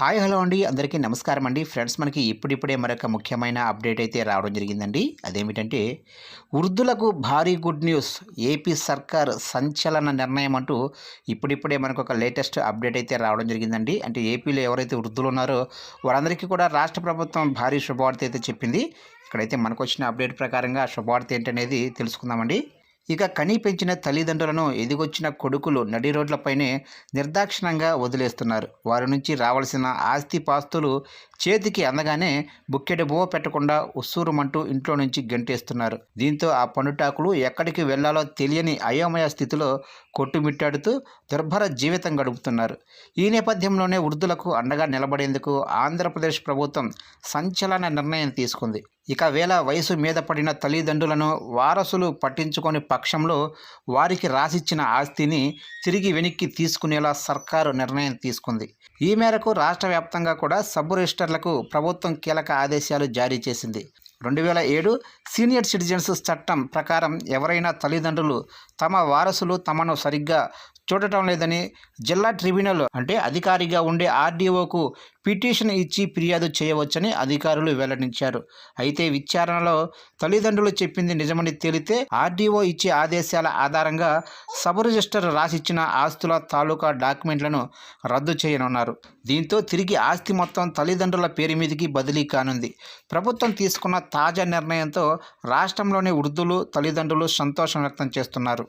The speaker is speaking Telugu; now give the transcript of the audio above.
హాయ్ హలో అండి. అందరికీ నమస్కారం అండి. ఫ్రెండ్స్ మనకి ఇప్పుడిప్పుడే మరొక ముఖ్యమైన అప్డేట్ అయితే రావడం జరిగిందండి. అదేమిటంటే వృద్ధులకు భారీ గుడ్ న్యూస్ ఏపీ సర్కార్ సంచలన నిర్ణయం అంటూ ఇప్పుడిప్పుడే మనకు ఒక లేటెస్ట్ అప్డేట్ అయితే రావడం జరిగిందండి. అంటే ఏపీలో ఎవరైతే వృద్ధులు ఉన్నారో వారందరికీ కూడా రాష్ట్ర ప్రభుత్వం భారీ శుభవార్త అయితే చెప్పింది. ఇక్కడైతే మనకు వచ్చిన అప్డేట్ ప్రకారంగా శుభవార్త ఏంటనేది తెలుసుకుందామండి. ఇక కని పెంచిన తల్లిదండ్రులను ఎదిగొచ్చిన కొడుకులు నడి రోడ్లపైనే నిర్దాక్షిణంగా వదిలేస్తున్నారు. వారి నుంచి రావాల్సిన ఆస్తి పాస్తులు చేతికి అందగానే బుక్కెడు బువ్వ పెట్టకుండా ఉస్సూరుమంటూ ఇంట్లో నుంచి గంటేస్తున్నారు. దీంతో ఆ పండుటాకులు ఎక్కడికి వెళ్ళాలో తెలియని అయోమయ స్థితిలో కొట్టుమిట్టాడుతూ దుర్భర జీవితం గడుపుతున్నారు. ఈ నేపథ్యంలోనే వృద్ధులకు అండగా నిలబడేందుకు ఆంధ్రప్రదేశ్ ప్రభుత్వం సంచలన నిర్ణయం తీసుకుంది. ఇక వేళ వయసు మీద పడిన తల్లిదండ్రులను వారసులు పట్టించుకొని పక్షంలో వారికి రాసిచ్చిన ఆస్తిని తిరిగి వెనక్కి తీసుకునేలా సర్కారు నిర్ణయం తీసుకుంది. ఈ మేరకు రాష్ట్ర వ్యాప్తంగా కూడా సబ్ రిజిస్టర్లకు ప్రభుత్వం కీలక ఆదేశాలు జారీ చేసింది. రెండు వేల ఏడు సీనియర్ సిటిజన్స్ చట్టం ప్రకారం ఎవరైనా తల్లిదండ్రులు తమ వారసులు తమను సరిగ్గా చూడటం లేదని జిల్లా ట్రిబ్యునల్ అంటే అధికారిగా ఉండే ఆర్డీఓకు పిటిషన్ ఇచ్చి ఫిర్యాదు చేయవచ్చని అధికారులు వెల్లడించారు. అయితే విచారణలో తల్లిదండ్రులు చెప్పింది నిజమని తేలితే ఆర్డీఓ ఇచ్చే ఆదేశాల ఆధారంగా సబ్ రిజిస్టర్ రాసిచ్చిన ఆస్తుల తాలూకా డాక్యుమెంట్లను రద్దు చేయనున్నారు. దీంతో తిరిగి ఆస్తి మొత్తం తల్లిదండ్రుల పేరు మీదకి బదిలీ కానుంది. ప్రభుత్వం తీసుకున్న తాజా నిర్ణయంతో రాష్ట్రంలోని వృద్ధులు తల్లిదండ్రులు సంతోషం వ్యక్తం చేస్తున్నారు.